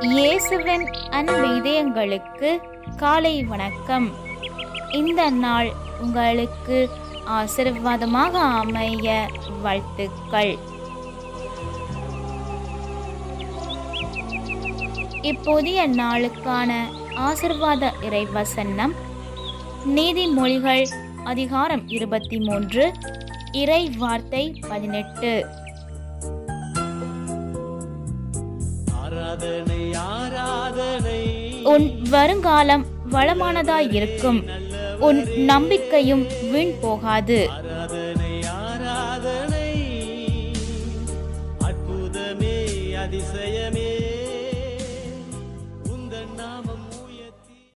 இயேசுவின் அன்பு இதயங்களுக்கு காலை வணக்கம். இந்த நாள் உங்களுக்கு ஆசீர்வாதமாக அமைய வாழ்த்துக்கள். இப்போதைய நாளுக்கான ஆசிர்வாத இறைவசனம் நீதிமொழிகள் அதிகாரம் இருபத்தி மூன்று இறை வார்த்தை பதினெட்டு. ஆராதனை ஆராதனை. உன் வருங்காலம் வளமானதாய் இருக்கும். உன் நம்பிக்கையும் வீண் போகாது. ஆராதனை ஆராதனை. அற்புதமே அதிசயமே. உந்தன் நாமம்